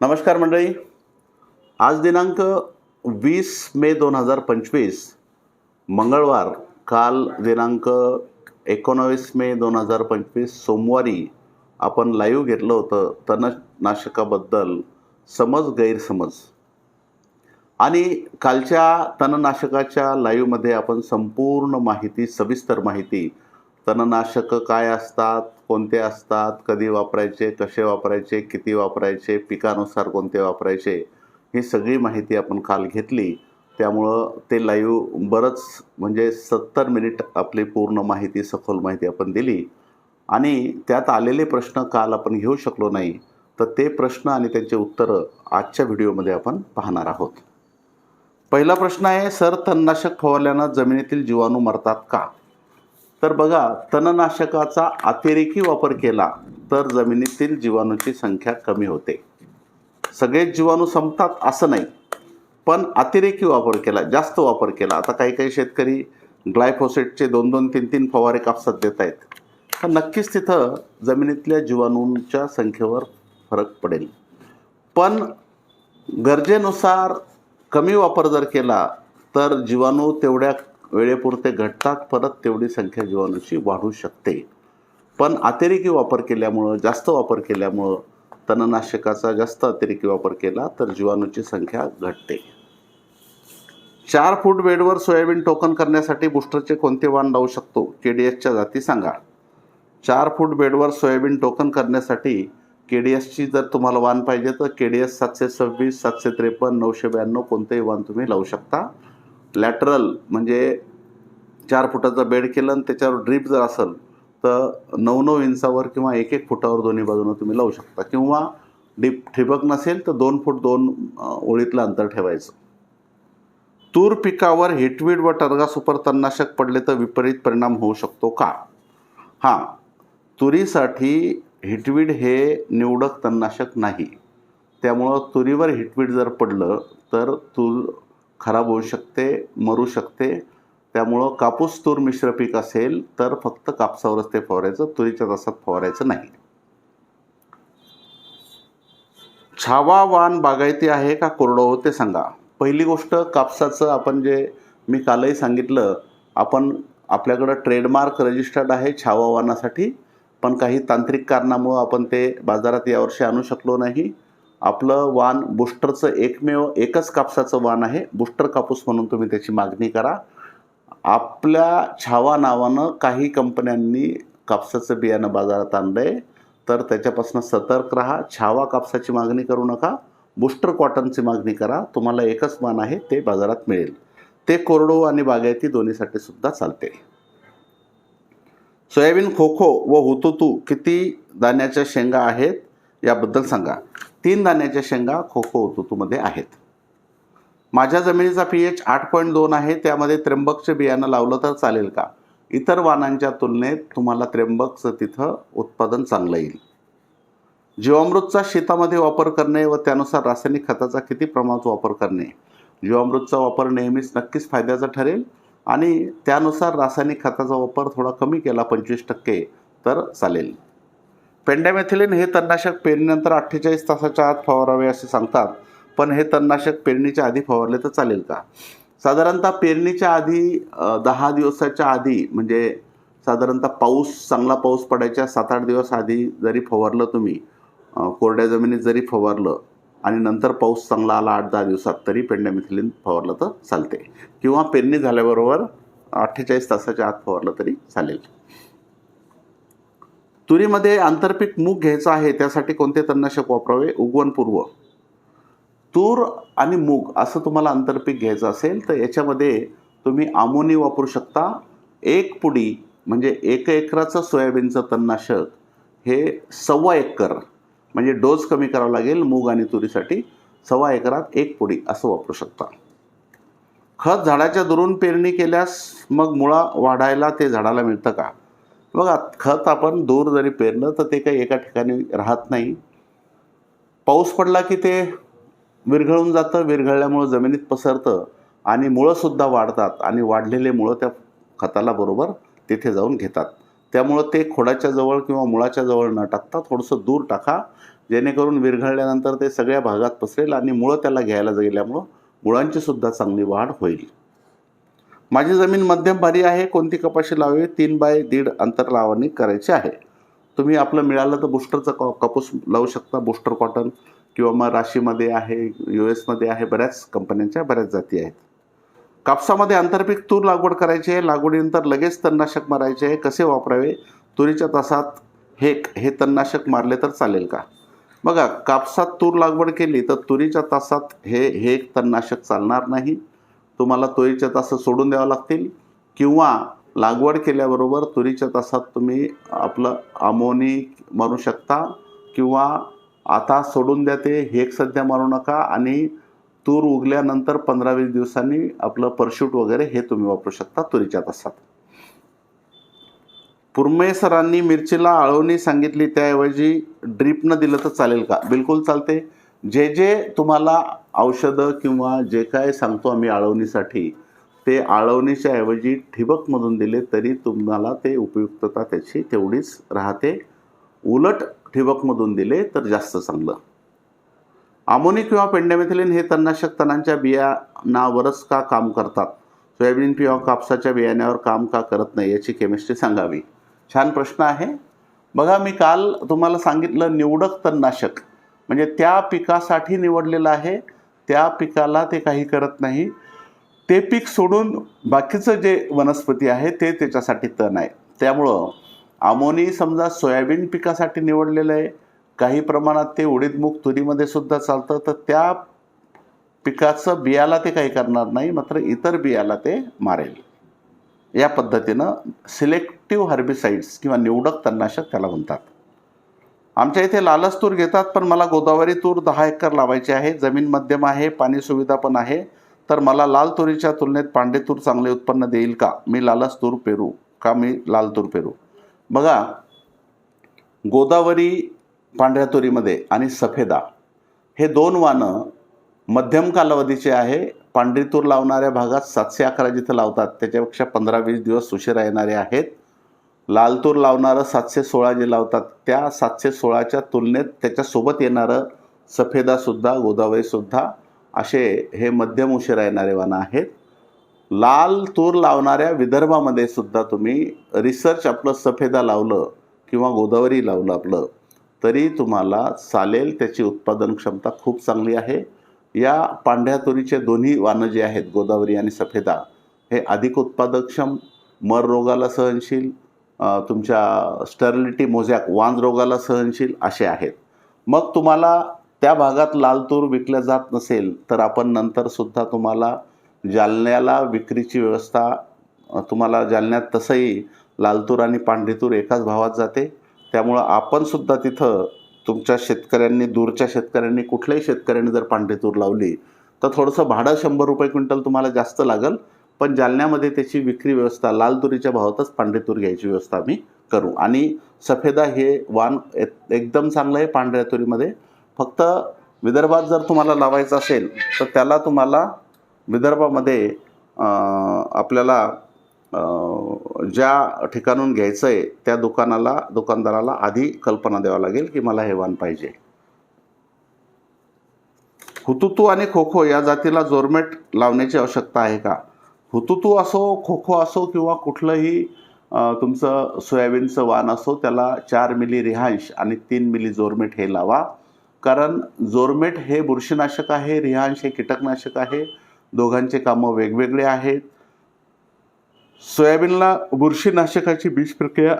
नमस्कार मंडळी. आज दिनांक वीस मे दोन हजार पंचवीस मंगळवार काल दिनांक एकोणावीस मे दोन हजार पंचवीस सोमवारी आपण लाईव्ह घेतलं होतं तणनाशकाबद्दल समज गैरसमज. आणि कालच्या तणनाशकाच्या लाईव्हमध्ये आपण संपूर्ण माहिती सविस्तर माहिती तणनाशकं काय असतात? कोणते असतात? कधी वापरायचे? कसे वापरायचे? किती वापरायचे? पिकानुसार कोणते वापरायचे? ही सगळी माहिती आपण काल घेतली. त्यामुळं ते लाईव्ह बरंच म्हणजे सत्तर मिनिट आपली पूर्ण माहिती सखोल माहिती आपण दिली. आणि त्यात आलेले प्रश्न काल आपण घेऊ शकलो नाही तर ते प्रश्न आणि त्यांचे उत्तरं आजच्या व्हिडिओमध्ये आपण पाहणार आहोत. पहिला प्रश्न आहे सर तणनाशक फवारल्यानं जमिनीतील जीवाणू मरतात का? तर बघा तणनाशकाचा अतिरेकी वापर केला तर जमिनीतील जीवाणूची संख्या कमी होते. सगळेच जीवाणू संपतात असं नाही पण अतिरेकी वापर केला जास्त वापर केला. आता काही काही शेतकरी ग्लायफोसेटचे दोन दोन तीन तीन फवारे कापसात देत आहेत. तर नक्कीच तिथं जमिनीतल्या जीवाणूंच्या संख्येवर फरक पडेल. पण गरजेनुसार कमी वापर जर केला तर जीवाणू तेवढ्या वेळेपुरते घटतात परत तेवढी संख्या जीवाणूची वाढू शकते. पण अतिरेकी वापर केल्यामुळं जास्त वापर केल्यामुळं तणनाशकाचा जास्त अतिरेकी वापर केला तर जीवाणूची संख्या घटते. चार फूट बेडवर सोयाबीन टोकन करण्यासाठी बुस्टरचे कोणते वाण लावू शकतो? के डी एसच्या जाती सांगा. चार फूट बेडवर सोयाबीन टोकन करण्यासाठी के डी एसची जर तुम्हाला वाण पाहिजे तर के डी एस सातशे सव्वीस सातशे त्रेपन्न नऊशे ब्याण्णव कोणतेही वाण तुम्ही लावू शकता. लॅटरल म्हणजे चार फुटाचं बेड केलं आणि त्याच्यावर ड्रीप जर असेल तर नऊ नऊ इंचावर किंवा एक एक फुटावर दोन्ही बाजूनं तुम्ही लावू शकता. किंवा डीप ठिबक नसेल तर दोन फूट दोन ओळीतलं अंतर ठेवायचं. तूर पिकावर हिटवीड व टरगा सुपर तणनाशक पडले तर विपरीत परिणाम होऊ शकतो का? हां. तुरीसाठी हिटवीड हे निवडक तणनाशक नाही. त्यामुळं तुरीवर हिटवीड जर पडलं तर तूर खराब होऊ शकते मरू शकते. त्यामुळं कापूस तूर मिश्र पीक असेल तर फक्त कापसावरच ते फवारायचं तुरीच्या तासात फवारायचं नाही. छावा वाण बागायती आहे का कोरडं हो ते सांगा. पहिली गोष्ट कापसाचं आपण जे मी कालही सांगितलं आपण आपल्याकडं ट्रेडमार्क रजिस्टर्ड आहे छावा वानासाठी पण काही तांत्रिक कारणामुळं आपण ते बाजारात यावर्षी आणू शकलो नाही. आपलं वाण बुस्टरचं एकमेव एकच कापसाचं वाण आहे. बुस्टर कापूस म्हणून तुम्ही त्याची मागणी करा. आपल्या छावा नावानं काही कंपन्यांनी कापसाचं बियाणं बाजारात आणलं आहे तर त्याच्यापासून सतर्क राहा. छावा कापसाची मागणी करू नका. बुस्टर कॉटनची मागणी करा. तुम्हाला एकच मान आहे ते बाजारात मिळेल. ते कोरडो आणि बागायती दोन्हीसाठी सुद्धा चालते. सोयाबीन खोखो व हुतुतू किती दाण्याच्या शेंगा आहेत याबद्दल सांगा. तीन दाण्याच्या शेंगा खोखो ऋतूमध्ये आहेत. माझ्या जमिनीचा पी एच आठ पॉईंट दोन आहे त्यामध्ये त्र्यंबकचे बियाणं लावलं तर चालेल का? इतर वाणांच्या तुलनेत तुम्हाला त्र्यंबकचं तिथं उत्पादन चांगलं येईल. जीवामृतचा शेतामध्ये वापर करणे व त्यानुसार रासायनिक खताचा किती प्रमाणात वापर करणे? जीवामृतचा वापर नेहमीच नक्कीच फायद्याचा ठरेल आणि त्यानुसार रासायनिक खताचा वापर थोडा कमी केला पंचवीस टक्के तर चालेल. पेंडॅमेथिलिन हे तणनाशक पेरणीनंतर अठ्ठेचाळीस तासाच्या आत फवारावे असे सांगतात. पण हे तणनाशक पेरणीच्या आधी फवारले तर चालेल का? साधारणतः पेरणीच्या आधी दहा दिवसाच्या आधी म्हणजे साधारणतः पाऊस चांगला पाऊस पडायच्या सात आठ दिवस आधी जरी फवारलं तुम्ही कोरड्या जमिनीत जरी फवारलं आणि नंतर पाऊस चांगला आला आठ दहा दिवसात तरी पेंडॅमिथिलिन फवारलं तर चालते. किंवा पेरणी झाल्याबरोबर अठ्ठेचाळीस तासाच्या आत फवारलं तरी चालेल. तुरीमध्ये आंतरपीक मूग घ्यायचं आहे त्यासाठी कोणते तणनाशक वापरावे? उगवणपूर्व तूर आणि मूग असं तुम्हाला आंतरपीक घ्यायचं असेल तर याच्यामध्ये तुम्ही आमोनी वापरू शकता. एक पुडी म्हणजे एक एकराचं सोयाबीनचं तणनाशक हे सव्वा एकर म्हणजे डोस कमी करावा लागेल मूग आणि तुरीसाठी सव्वा एकरात एक पुडी असं वापरू शकता. खत झाडाच्या दुरून पेरणी केल्यास मग मुळा वाढायला ते झाडाला मिळतं का? बघा खत आपण दूर जरी पेरलं तर ते काही एका ठिकाणी राहत नाही. पाऊस पडला की ते विरघळून जातं विरघळल्यामुळं जमिनीत पसरतं आणि मुळंसुद्धा वाढतात आणि वाढलेले मुळं त्या खताला बरोबर तिथे जाऊन घेतात. त्यामुळं ते खोडाच्या जवळ किंवा मुळाच्या जवळ न टाकता थोडंसं दूर टाका जेणेकरून विरघळल्यानंतर ते सगळ्या भागात पसरेल आणि मुळं त्याला घ्यायला गेल्यामुळं मुळांची सुद्धा चांगली वाढ होईल. माझी जमीन मध्यम भारी आहे कोणती कपाशी लावावी? तीन बाय दीड अंतर लावणी करायची आहे. तुम्ही आपलं मिळालं तर बुस्टरचा कॉ कापूस लावू शकता बुस्टर कॉटन किंवा मग राशीमध्ये आहे यू एसमध्ये आहे बऱ्याच कंपन्यांच्या बऱ्याच जाती आहेत. कापसामध्ये आंतरपीक तूर लागवड करायची आहे लागवडीनंतर लगेच तणनाशक मारायचे आहे. कसे वापरावे? तुरीच्या तासात हे हे तणनाशक मारले तर चालेल का? बघा कापसात तूर लागवड केली तर तुरीच्या तासात हे हे तणनाशक चालणार नाही. तुम्हाला तुरीच्या तास सोडून द्यावं लागतील किंवा लागवड केल्याबरोबर तुरीच्या तासात तुम्ही आपलं अमोनी मारू शकता किंवा आता सोडून द्या ते हेक सध्या मारू नका आणि तूर उगल्यानंतर पंधरा वीस दिवसांनी आपलं परशूट वगैरे हे तुम्ही वापरू शकता तुरीच्या तासात. पुरमे सरांनी मिरचीला आळवणी सांगितली त्याऐवजी ड्रीपनं दिलं तर चालेल का? बिलकुल चालते. जे जे तुम्हाला औषधं किंवा जे काय सांगतो आम्ही आळवणीसाठी ते आळवणीच्या ऐवजी ठिबकमधून दिले तरी तुम्हाला ते उपयुक्तता त्याची तेवढीच राहते. उलट ठिबकमधून दिले तर जास्त चांगलं. आमोनी किंवा पेंडेमेथिलिन हे तणनाशक तणांच्या बियाणावरच का काम करतात? सोयाबीन किंवा कापसाच्या बियाण्यावर काम का करत नाही याची केमिस्ट्री सांगावी. छान प्रश्न आहे. बघा मी काल तुम्हाला सांगितलं निवडक तणनाशक. म्हणजे त्या पिकासाठी निवडलेलं आहे त्या पिकाला ते काही करत नाही. ते पीक सोडून बाकीचं जे वनस्पती आहे ते त्याच्यासाठी तण आहे. त्यामुळं आमोनी समजा सोयाबीन पिकासाठी निवडलेलं आहे काही प्रमाणात ते उडीदमुख तुरीमध्ये सुद्धा चालतं तर त्या पिकाचं बियाला ते काही करणार नाही मात्र इतर बियाला ते मारेल. या पद्धतीनं सिलेक्टिव्ह हर्बिसाइड्स किंवा निवडक तणनाशक त्याला म्हणतात. आमच्या इथे लालच तूर घेतात पण मला गोदावरी तूर दहा एकर लावायची आहे. जमीन मध्यम आहे पाणी सुविधा पण आहे. तर मला लाल तुरीच्या तुलनेत पांडे तूर चांगले उत्पन्न देईल का? मी लालच तूर पेरू का मी लाल तूर पेरू? बघा गोदावरी पांढऱ्या तुरीमध्ये आणि सफेदा हे दोन वानं मध्यम कालावधीचे आहे. पांढरी तूर लावणाऱ्या भागात सातशे अकरा जिथं लावतात त्याच्यापेक्षा पंधरा वीस दिवस उशिरा येणारे आहेत. लालतूर लावणारं सातशे सोळा जे लावतात त्या सातशे सोळाच्या तुलनेत त्याच्यासोबत येणारं सफेदासुद्धा गोदावरीसुद्धा असे हे मध्यम उशिरा येणारे वानं आहेत. लाल तूर लावणाऱ्या विदर्भामध्ये सुद्धा तुम्ही रिसर्च आपलं सफेदा लावलं किंवा गोदावरी लावलं आपलं तरी तुम्हाला चालेल त्याची उत्पादन क्षमता खूप चांगली आहे. या पांढऱ्या तुरीचे दोन्ही वानं जे आहेत गोदावरी आणि सफेदा हे अधिक उत्पादकक्षम मर रोगाला सहनशील तुमच्या स्टर्लिटी मोझॅक वांज रोगाला सहनशील असे आहेत. मग तुम्हाला त्या भागात लाल तूर विकल्या जात नसेल तर आपण नंतरसुद्धा तुम्हाला जालन्याला विक्रीची व्यवस्था तुम्हाला जालन्यात तसंही लालतूर आणि पांढरीतूर एकाच भावात जाते. त्यामुळं आपणसुद्धा तिथं तुमच्या शेतकऱ्यांनी दूरच्या शेतकऱ्यांनी कुठल्याही शेतकऱ्यांनी जर पांढरीतूर लावली तर थोडंसं भाडं शंभर रुपये क्विंटल तुम्हाला जास्त लागेल. पण जालन्यामध्ये त्याची विक्री व्यवस्था लाल तुरीच्या भावातच पांढरी तूर घ्यायची व्यवस्था आम्ही करू. आणि सफेदा हे वाण एक- एकदम चांगलं आहे पांढऱ्या तुरीमध्ये फक्त विदर्भात जर तुम्हाला लावायचं असेल तर त्याला तुम्हाला विदर्भामध्ये आपल्याला ज्या ठिकाणून घ्यायचं आहे त्या दुकानाला दुकानदाराला आधी कल्पना द्यावं लागेल की मला हे वाण पाहिजे. हुतुतू आणि खो खो या जातीला जोरमेट लावण्याची आवश्यकता आहे का? हुतुतू असो खो खो असो किंवा कुठलंही तुमचं सोयाबीनचं वाण असो त्याला चार मिली रिहांश आणि तीन मिली जोरमेट हे लावा. कारण जोरमेट हे बुरशीनाशक आहे रिहांश हे कीटकनाशक आहे. दोघांचे कामं वेगवेगळे आहेत. सोयाबीनला बुरशीनाशकाची बीज प्रक्रिया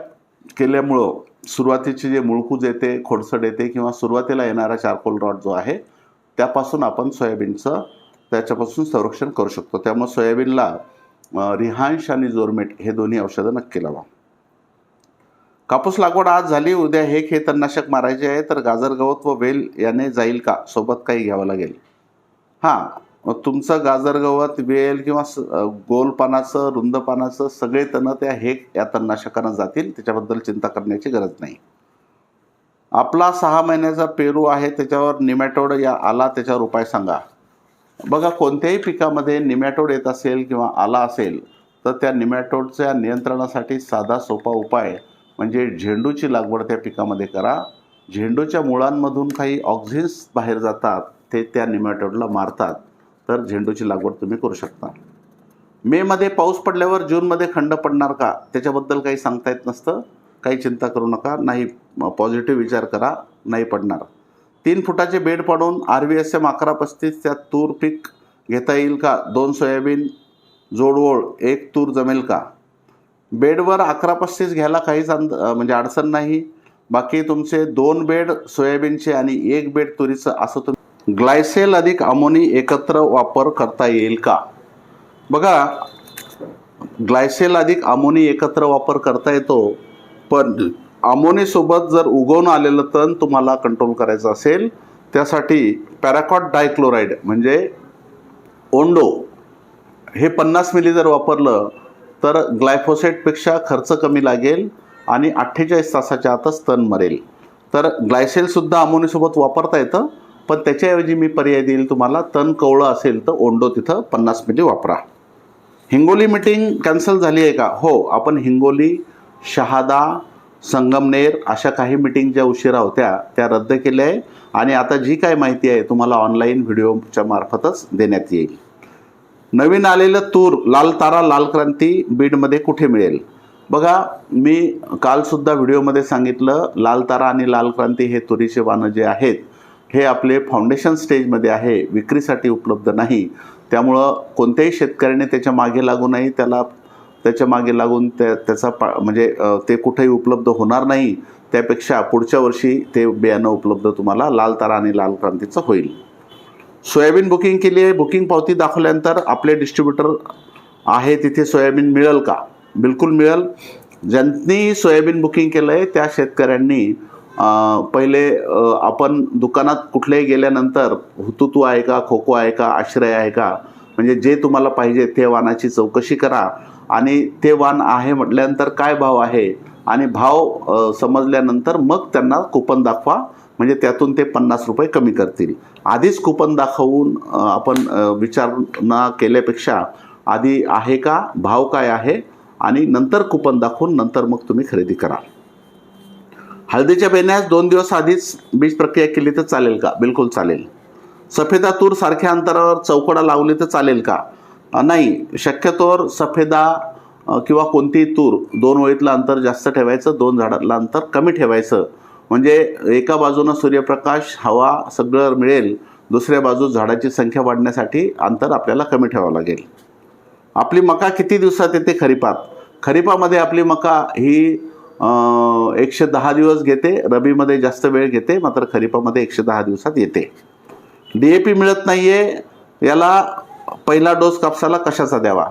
केल्यामुळं सुरुवातीचे जे मुळकूज येते खोडसड येते किंवा सुरुवातीला येणारा चारकोल रॉड जो आहे त्यापासून आपण सोयाबीनचं त्याच्यापासून संरक्षण करू शकतो. त्यामुळे सोयाबीनला रिहांश आणि जोरमेट हे दोन्ही औषधं नक्की लावा. कापूस लागवड आज झाली उद्या हे हे तणनाशक मारायचे आहे तर गाजर गवत व वेल याने जाईल का? सोबत काही घ्यावं लागेल. हां मग तुमचं गाजर गवत वेल किंवा स- गोल पानाचं रुंद पानाचं सगळे तण त्या हे या तणनाशकानं जातील त्याच्याबद्दल चिंता करण्याची गरज नाही. आपला सहा महिन्याचा पेरू आहे त्याच्यावर निमॅटोड या आला त्याच्यावर उपाय सांगा. बघा कोणत्याही पिकामध्ये निमॅटोड येत असेल किंवा आला असेल तर त्या निमॅटोडच्या नियंत्रणासाठी साधा सोपा उपाय म्हणजे झेंडूची लागवड त्या पिकामध्ये करा. झेंडूच्या मुळांमधून काही ऑक्झिन्स बाहेर जातात ते त्या निमॅटोडला मारतात. तर झेंडूची लागवड तुम्ही करू शकता. मेमध्ये पाऊस पडल्यावर जूनमध्ये खंड पडणार का? त्याच्याबद्दल काही सांगता येत नसतं. काही चिंता करू नका. नाही पॉझिटिव्ह विचार करा. नाही पडणार. तीन फुटाचे बेड पाडून आर व्ही एस एम अकरा पस्तीस त्यात तूर पीक घेता येईल का? दोन सोयाबीन जोडवोळ एक तूर जमेल का? बेडवर अकरा पस्तीस घ्यायला काहीच अंद म्हणजे अडचण नाही. बाकी तुमचे दोन बेड सोयाबीनचे आणि एक बेड तुरीचं असं तुम्ही ग्लायसेल अधिक अमोनी एकत्र वापर करता येईल का? बघा ग्लायसेल अधिक अमोनी एकत्र वापर करता येतो पण अमोनीसोबत जर उगवून आलेलं तण तुम्हाला कंट्रोल करायचं असेल त्यासाठी पॅराकॉट डायक्लोराईड म्हणजे ओंडो हे पन्नास मिली जर वापरलं तर ग्लायफोसेटपेक्षा खर्च कमी लागेल आणि अठ्ठेचाळीस तासाच्या आतच तण मरेल. तर ग्लायसेलसुद्धा अमोनीसोबत वापरता येतं पण त्याच्याऐवजी मी पर्याय देईल तुम्हाला तण कवळं असेल तर ओंडो तिथं पन्नास मिली वापरा. हिंगोली मिटिंग कॅन्सल झाली आहे का? हो आपण हिंगोली शहादा संगमनेर अशा काही मिटिंग ज्या उशिरा होत्या त्या रद्द केल्या आहे. आणि आता जी काय माहिती आहे तुम्हाला ऑनलाईन व्हिडिओच्या मार्फतच देण्यात येईल. नवीन आलेलं तूर लाल तारा लाल क्रांती बीडमध्ये कुठे मिळेल? बघा मी कालसुद्धा व्हिडिओमध्ये सांगितलं लाल तारा आणि लाल क्रांती हे तुरीचे वाणं जे आहेत हे आपले फाउंडेशन स्टेजमध्ये आहे विक्रीसाठी उपलब्ध नाही. त्यामुळं कोणत्याही शेतकऱ्याने त्याच्यामागे लागू नाही त्याला त्याच्यामागे लागून त्या त्याचा पा म्हणजे ते कुठेही उपलब्ध होणार नाही त्यापेक्षा पुढच्या वर्षी ते बियाणं उपलब्ध तुम्हाला लाल तारा आणि लाल क्रांतीचं होईल. सोयाबीन बुकिंग केली आहे. बुकिंग पावती दाखवल्यानंतर आपले डिस्ट्रीब्युटर आहे तिथे सोयाबीन मिळेल का? बिलकुल मिळेल. ज्यांनी सोयाबीन बुकिंग केलं आहे त्या शेतकऱ्यांनी पहिले आपण दुकानात कुठल्याही गेल्यानंतर हुतुतू आहे का खोको आहे का आश्रय आहे का म्हणजे जे तुम्हाला पाहिजे ते वाणाची चौकशी करा. आणि ते वाण आहे म्हटल्यानंतर काय भाव आहे? आणि भाव समजल्यानंतर मग त्यांना कुपन दाखवा. म्हणजे त्यातून ते पन्नास रुपये कमी करतील. आधीच कुपन दाखवून आपण विचारणा केल्यापेक्षा आधी आहे का? भाव काय आहे? आणि नंतर कुपन दाखवून नंतर मग तुम्ही खरेदी करा. हळदीच्या बेण्यास दोन दिवस आधीच बीज प्रक्रिया केली तर चालेल का? बिलकुल चालेल. सफेदा तूर सारख्या अंतरावर चौकडा लावली तर चालेल का? नाही शक्यतोवर सफेदा किंवा कोणतीही तूर दोन ओळीतलं अंतर जास्त ठेवायचं दोन झाडातलं अंतर कमी ठेवायचं. म्हणजे एका बाजूनं सूर्यप्रकाश हवा सगळं मिळेल. दुसऱ्या बाजूस झाडाची संख्या वाढण्यासाठी अंतर आपल्याला कमी ठेवावं लागेल. आपली मका किती दिवसात येते खरीपात? खरीपामध्ये आपली मका ही एकशे दहा दिवस घेते रबीमध्ये जास्त वेळ घेते मात्र खरीपामध्ये एकशे दहा दिवसात येते. डी ए पी मिळत नाही आहे याला पहिला डोस कापसाला कशाचा द्यावा?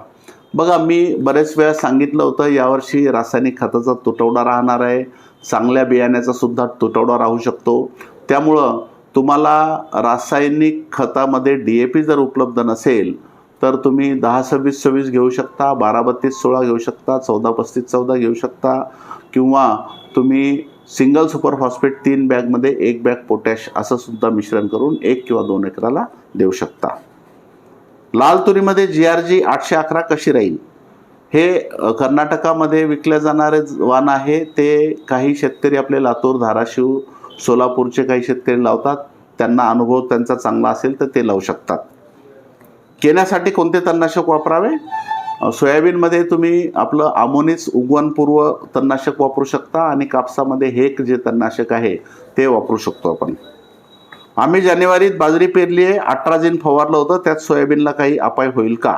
बघा मी बरेच वेळा सांगितलं होतं यावर्षी रासायनिक खताचा तुटवडा राहणार आहे. चांगल्या बियाण्याचा सुद्धा तुटवडा राहू शकतो. त्यामुळं तुम्हाला रासायनिक खतामध्ये डी ए पी जर उपलब्ध नसेल तर तुम्ही दहा सव्वीस सव्वीस घेऊ शकता बारा बत्तीस सोळा घेऊ शकता चौदा पस्तीस चौदा घेऊ शकता. किंवा तुम्ही सिंगल सुपर फॉस्फेट तीन बॅगमध्ये एक बॅग पोटॅश असं सुद्धा मिश्रण करून एक किंवा दोन एकराला देऊ शकता. लाल तुरीमध्ये जी आर जी आठशे अकरा कशी राहील? हे कर्नाटकामध्ये विकले जाणारे वाण आहे ते काही शेतकरी आपले लातूर धाराशिव सोलापूरचे काही शेतकरी लावतात. त्यांना अनुभव त्यांचा चांगला असेल तर ते लावू शकतात. केण्यासाठी कोणते तणनाशक वापरावे? सोयाबीनमध्ये तुम्ही आपलं आमोनीच उगवणपूर्व तणनाशक वापरू शकता आणि कापसामध्ये हेक जे तणनाशक आहे ते वापरू शकतो आपण. आम्ही जानेवारीत बाजरी पेरली आहे अठरा फवारलं होतं त्यात सोयाबीनला काही अपाय होईल का?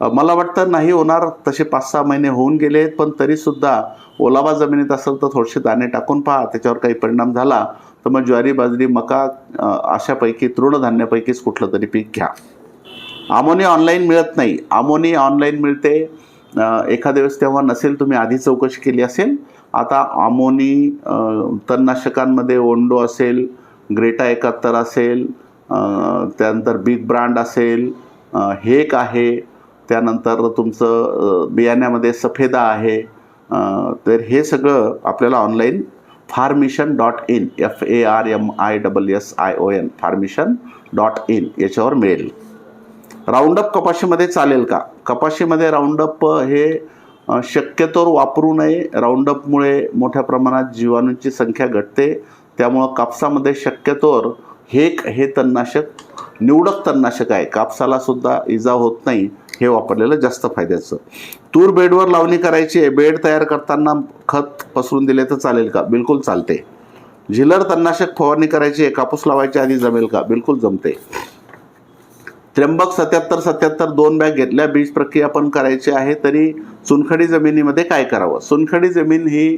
मला वाटतं नाही होणार तसे पाच सहा महिने होऊन गेले आहेत पण तरीसुद्धा ओलावा जमिनीत असेल तर थोडेसे दाणे टाकून पहा त्याच्यावर काही परिणाम झाला तर मग ज्वारी बाजरी मका अशापैकी तृणधान्यापैकीच कुठलं तरी पीक घ्या. आमोनी ऑनलाईन मिळत नाही. आमोनी ऑनलाईन मिळते. एखाद्या वेळेस तेव्हा नसेल तुम्ही आधी चौकशी केली असेल. आता आमोनी तणनाशकांमध्ये ओंडो असेल ग्रेटा एकाहत्तर असेल त्यानंतर बिग ब्रांड असेल हेक आहे. त्यानंतर तुमचं बियाण्यामध्ये सफेदा आहे. तर हे सगळं आपल्याला online Farmission dot in F A R M I double S I O N Farmission dot in याच्यावर मिळेल. राऊंडअप कपाशीमध्ये चालेल का? कपाशीमध्ये राऊंडअप हे शक्यतोवर वापरू नये. राऊंडअपमुळे मोठ्या प्रमाणात जीवाणूंची संख्या घटते. त्यामुळं कापसामध्ये शक्यतोवर हेक हे तणनाशक निवडक तणनाशक आहे. कापसाला सुद्धा इजा होत नाही हे वापरलेलं जास्त फायद्याचं. तूर बेडवर लावणी करायची आहे. बेड तयार करताना खत पसरून दिले तर चालेल का? बिलकुल चालते. झिलर तणनाशक फवारणी करायची आहे. कापूस लावायच्या आधी जमेल का? बिलकुल जमते. त्र्यंबक सत्याहत्तर सत्याहत्तर दोन बॅग घेतल्या. बीज प्रक्रिया पण करायची आहे. तरी चुनखडी जमिनीमध्ये काय करावं? चुनखडी जमीन ही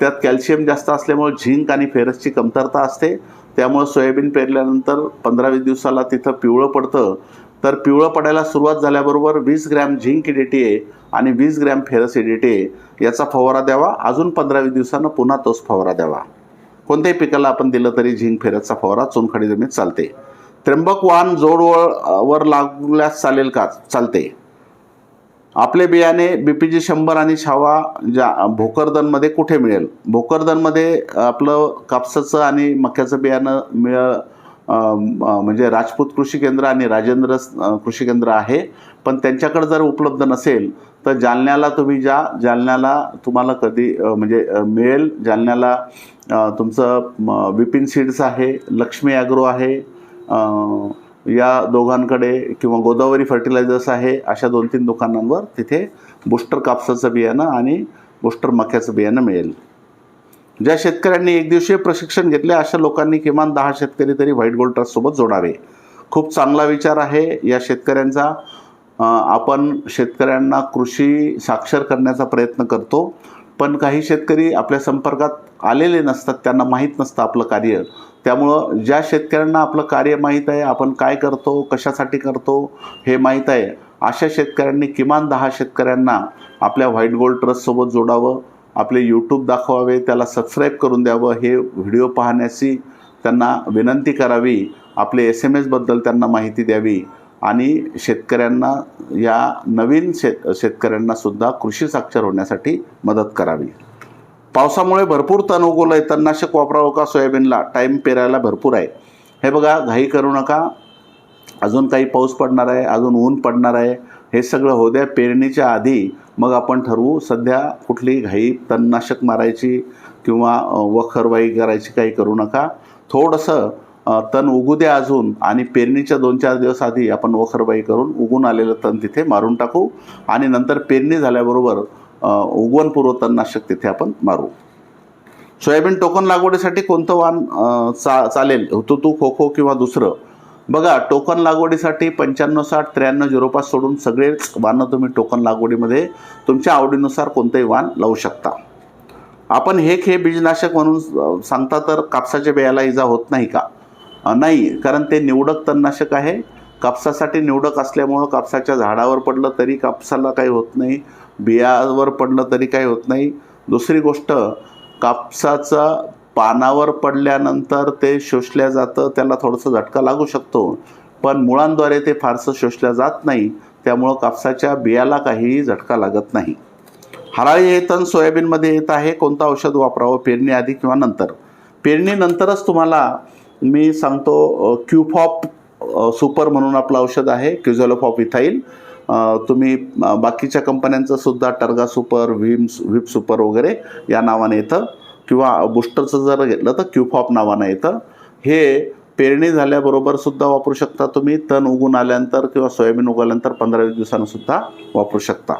त्यात कॅल्शियम जास्त असल्यामुळे झिंक आणि फेरसची कमतरता असते. त्यामुळे सोयाबीन पेरल्यानंतर पंधरा वीस दिवसाला तिथं पिवळं पडतं. तर पिवळं पडायला सुरुवात झाल्याबरोबर वीस ग्रॅम झिंक डी आहे आणि वीस ग्रॅम फेरस डी आहे. याचा फवारा द्यावा. अजून पंधरा वीस दिवसानं पुन्हा तोच फवारा द्यावा. कोणत्याही पिकाला आपण दिलं तरी झिंक फेरसचा फवारा चुनखडी जमीन चालते. त्र्यंबक वाहन जोडवळ वर लागल्यास चालेल का? चालते. आपले बियाणे बी पी जी शंभर आणि छावा ज्या भोकरदनमध्ये कुठे मिळेल? भोकरदनमध्ये आपलं कापसाचं आणि मक्याचं बियाणं मिळ म्हणजे राजपूत कृषी केंद्र आणि राजेंद्र कृषी केंद्र आहे. पण त्यांच्याकडे जर उपलब्ध नसेल तर जालन्याला तुम्ही जा. जालन्याला तुम्हाला कधी म्हणजे मिळेल. जालन्याला तुमचं विपिन सीड्स आहे लक्ष्मी ॲग्रो आहे या दोघांकडे किंवा गोदावरी फर्टिलायझर्स आहे अशा दोन तीन दुकानांवर तिथे बुस्टर कापसाचं बियाणं आणि बुस्टर मक्याचं बियाणं मिळेल. ज्या शेतकऱ्यांनी एक दिवसीय प्रशिक्षण घेतले अशा लोकांनी किमान दहा शेतकरी तरी व्हाईट गोल्ड ट्रस्टसोबत जोडावे. खूप चांगला विचार आहे या शेतकऱ्यांचा. आपण शेतकऱ्यांना कृषी साक्षर करण्याचा प्रयत्न करतो. पण काही शेतकरी आपल्या संपर्कात आलेले नसतात त्यांना माहीत नसतं आपलं कार्य. त्यामुळं ज्या शेतकऱ्यांना आपलं कार्य माहीत आहे आपण काय करतो कशासाठी करतो हे माहीत आहे. अशा शेतकऱ्यांनी किमान दहा शेतकऱ्यांना आपल्या व्हाईट गोल्ड ट्रस्टसोबत जोडावं आपले यूट्यूब दाखवावे त्याला सबस्क्राईब करून द्यावं हे व्हिडिओ पाहण्याची त्यांना विनंती करावी आपले एस एम एसबद्दल त्यांना माहिती द्यावी. आणि शेतकऱ्यांना या नवीन शेत शेतकऱ्यांना सुद्धा कृषी साक्षर होण्यासाठी मदत करावी. पावसामुळे भरपूर तण उगवलं आहे. तणनाशक वापरावं का सोयाबीनला? टाईम पेरायला भरपूर आहे. हे बघा घाई करू नका. अजून काही पाऊस पडणार आहे अजून ऊन पडणार आहे. हे सगळं होऊ द्या. पेरणीच्या आधी मग आपण ठरवू. सध्या कुठली घाई तणनाशक मारायची किंवा वखरवाई करायची काही करू नका. थोडंसं तण उगू द्या अजून आणि पेरणीच्या दोन चार दिवस आधी आपण वखरबाई करून उगून आलेलं तण तिथे मारून टाकू आणि नंतर पेरणी झाल्याबरोबर अ, उगवणपूर्व तणनाशक तिथे आपण मारू. सोयाबीन टोकन लागवडीसाठी कोणतं वाण चा चालेल? हुतुतू खो खो किंवा दुसरं? बघा टोकन लागवडीसाठी पंच्याण्णव साठ त्र्याण्णव झिरो पाच सोडून सगळेच वाणं तुम्ही टोकन लागवडीमध्ये तुमच्या आवडीनुसार कोणतंही वाण लावू शकता. आपण हे खे बीजनाशक म्हणून सांगता तर कापसाच्या बियाला इजा होत नाही का? नाही कारण ते निवडक तणनाशक आहे. कापसासाठी निवडक असल्यामुळं कापसाच्या झाडावर पडलं तरी कापसाला काही होत नाही. बियावर पडलं तरी काही होत नाही. दुसरी गोष्ट कापसाचा पानावर पडल्यानंतर ते शोषल्या जातं त्याला थोडंसं झटका लागू शकतो. पण मुळांद्वारे ते फारसं शोषल्या जात नाही त्यामुळं कापसाच्या बियाला काहीही झटका लागत नाही. हराळी हे तण सोयाबीनमध्ये येत आहे. कोणतं औषध वापरावं पेरणी आधी किंवा नंतर? पेरणीनंतरच तुम्हाला मी सांगतो अ, क्युफॉप सुपर म्हणून आपलं औषध आहे क्युझोलोफॉप इथाईल तुम्ही बाकीच्या कंपन्यांचं सुद्धा टर्गा सुपर व्हिम व्हिप सुपर वगैरे या नावाने येतं. किंवा बुस्टरचं जर घेतलं तर क्युफॉप नावानं येतं. हे पेरणी झाल्याबरोबर सुद्धा वापरू शकता तुम्ही. तण उगून आल्यानंतर किंवा सोयाबीन उगवल्यानंतर पंधरा वीस दिवसानं सुद्धा वापरू शकता.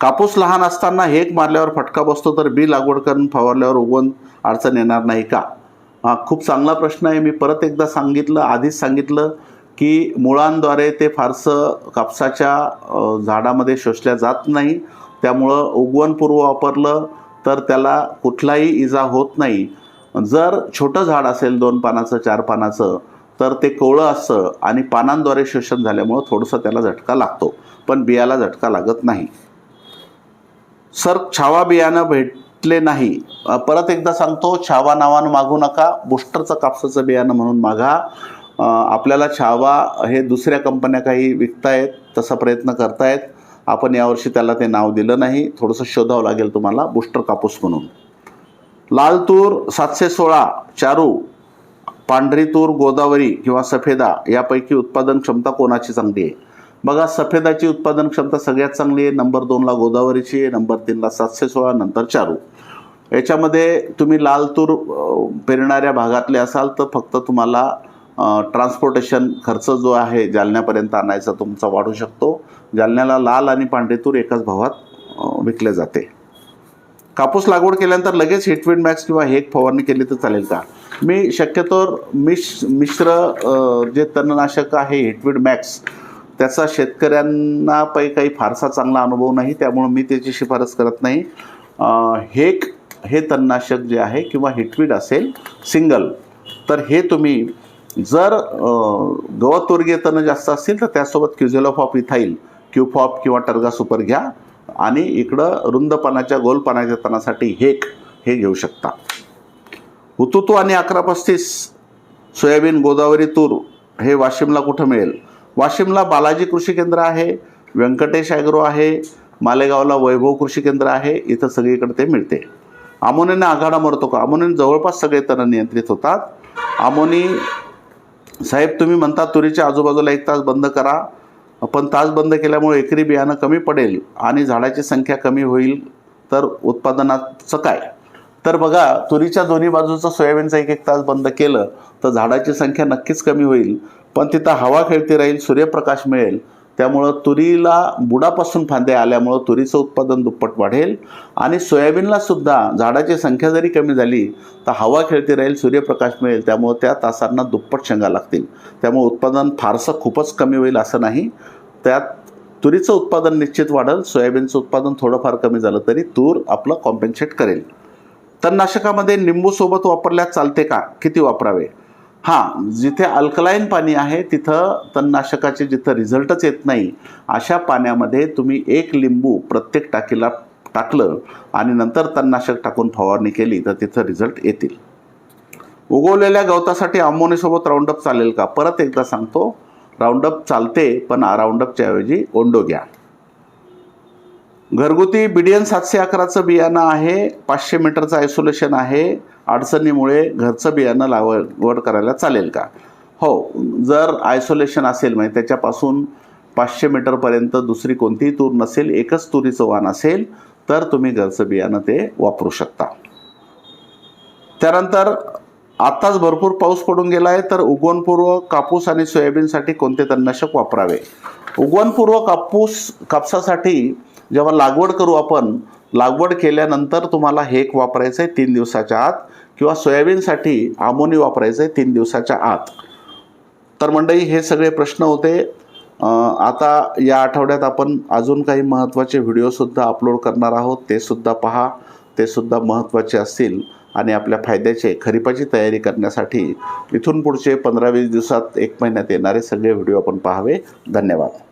कापूस लहान असताना हेक मारल्यावर फटका बसतो तर बी लागवड करून फवारल्यावर उगवून अडचण येणार नाही का? हा खूप चांगला प्रश्न आहे. मी परत एकदा सांगितलं आधीच सांगितलं की मुळांद्वारे ते फारसं कापसाच्या झाडामध्ये शोषल्या जात नाही. त्यामुळं उगवणपूर्व वापरलं तर त्याला कुठलाही इजा होत नाही. जर छोटं झाड असेल दोन पानाचं चार पानाचं तर ते कोवळं असतं आणि पानांद्वारे शोषण झाल्यामुळं थोडंसं त्याला झटका लागतो. पण बियाला झटका लागत नाही. सर छावा बियाणं भेट भेटले नाही. परत एकदा सांगतो छावा नावानं मागू नका बुस्टरचं कापसाचं बियाणं म्हणून मागा. आपल्याला छावा हे दुसऱ्या कंपन्या काही विकतायत तसा प्रयत्न करतायत. आपण यावर्षी त्याला ते नाव दिलं नाही. थोडंसं शोधावं लागेल तुम्हाला बुस्टर कापूस म्हणून. लाल तूर सातशे सोळा चारू पांढरी तूर गोदावरी किंवा सफेदा यापैकी उत्पादन क्षमता कोणाची चांगली आहे? बघा सफेदाची उत्पादन क्षमता सगळ्यात चांगली आहे. नंबर दोनला गोदावरीची आहे नंबर तीनला सातशे सोळा नंतर चारू. याच्यामध्ये तुम्ही लाल तूर पेरणाऱ्या भागातले असाल तर फक्त तुम्हाला ट्रान्सपोर्टेशन खर्च जो आहे जालन्यापर्यंत आणायचा तुमचा वाढू शकतो. जालन्याला लाल आणि पांढरे तूर एकाच भावात विकले जाते. कापूस लागवड केल्यानंतर लगेच हिटविंड मॅक्स किंवा हेक फवारणी केली तर चालेल का? मी शक्यतोवर मिश मिश्र जे तणनाशक आहे हिटविंड मॅक्स त्याचा शेतकऱ्यांना पै काही फारसा चांगला अनुभव नाही. त्यामुळे मी त्याची शिफारस करत नाही. हेक हे तणनाशक जे आहे किंवा हिटवीड असेल सिंगल. तर हे तुम्ही जर गवतवर्गीय तण जास्त असतील तर त्यासोबत क्युझेलोफॉप इथाईल क्युफॉप किंवा टर्गा सुपर घ्या आणि इकडं रुंदपणाच्या गोलपणाच्या तणासाठी हेक हे घेऊ शकता. हुतुतू आणि अकरा पस्तीस सोयाबीन गोदावरी तूर हे वाशिमला कुठं मिळेल? वाशिमला बालाजी कृषी केंद्र आहे व्यंकटेश ॲग्रो आहे मालेगावला वैभव कृषी केंद्र आहे इथं सगळीकडे ते मिळते. आमोनीने आघाडा मरतो का? आमोनीने जवळपास सगळे तण नियंत्रित होतात. आमोनी साहेब तुम्ही म्हणता तुरीच्या आजूबाजूला एक तास बंद करा. पण तास बंद केल्यामुळे एकरी बियाणं कमी पडेल आणि झाडाची संख्या कमी होईल तर उत्पादनाचं काय? तर बघा तुरीच्या दोन्ही बाजूचं सोयाबीनचं एक एक तास बंद केलं तर झाडाची संख्या नक्कीच कमी होईल. पण तिथं हवा खेळती राहील सूर्यप्रकाश मिळेल. त्यामुळं तुरीला बुडापासून फांद्या आल्यामुळं तुरीचं उत्पादन दुप्पट वाढेल आणि सोयाबीनला सुद्धा झाडाची संख्या जरी कमी झाली तर हवा खेळती राहील सूर्यप्रकाश मिळेल त्यामुळं त्या तासांना दुप्पट शेंगा लागतील. त्यामुळे उत्पादन फारसं खूपच कमी होईल असं नाही. त्यात तुरीचं उत्पादन निश्चित वाढेल सोयाबीनचं उत्पादन थोडंफार कमी झालं तरी तूर आपलं कॉम्पेन्सेट करेल. तणनाशकामध्ये निंबूसोबत वापरल्यास चालते का? किती वापरावे? हां जिथे अल्कलाईन पाणी आहे तिथं तणनाशकाचे जिथं रिझल्टच येत नाही अशा पाण्यामध्ये तुम्ही एक लिंबू प्रत्येक टाकीला टाकलं आणि नंतर तणनाशक टाकून फवारणी केली तर तिथं रिझल्ट येतील. उगवलेल्या गवतासाठी अमोनीसोबत राऊंडअप चालेल का? परत एकदा सांगतो राऊंडअप चालते पण राऊंडअपच्या ऐवजी ओंडो घ्या. घरगुती बिडियन सातशे अकराचं बियाणं आहे पाचशे मीटरचं आयसोलेशन आहे अडचणीमुळे घरचं बियाणं लागवड करायला चालेल का? हो जर आयसोलेशन असेल म्हणजे त्याच्यापासून पाचशे मीटरपर्यंत दुसरी कोणतीही तूर नसेल एकच तुरीचं वाण असेल तर तुम्ही घरचं बियाणं ते वापरू शकता. त्यानंतर आत्ताच भरपूर पाऊस पडून गेला आहे तर उगवणपूर्व कापूस आणि सोयाबीनसाठी कोणते तणनाशक वापरावे? उगवणपूर्व कापूस कापसासाठी जेव्हा लागवड करू आपण लागवड केल्यानंतर तुम्हाला हेक वापरायचं आहे तीन दिवसाच्या आत किंवा सोयाबीनसाठी आमोनी वापरायचं आहे तीन दिवसाच्या आत. तर मंडळी हे सगळे प्रश्न होते. आता या आठवड्यात आपण अजून काही महत्त्वाचे व्हिडिओसुद्धा अपलोड करणार आहोत. ते सुद्धा पहा. ते सुद्धा महत्त्वाचे असतील आणि आपल्या फायद्याचे खरीपाची तयारी करण्यासाठी इथून पुढचे पंधरा वीस दिवसात एक महिन्यात येणारे सगळे व्हिडिओ आपण पाहावे. धन्यवाद.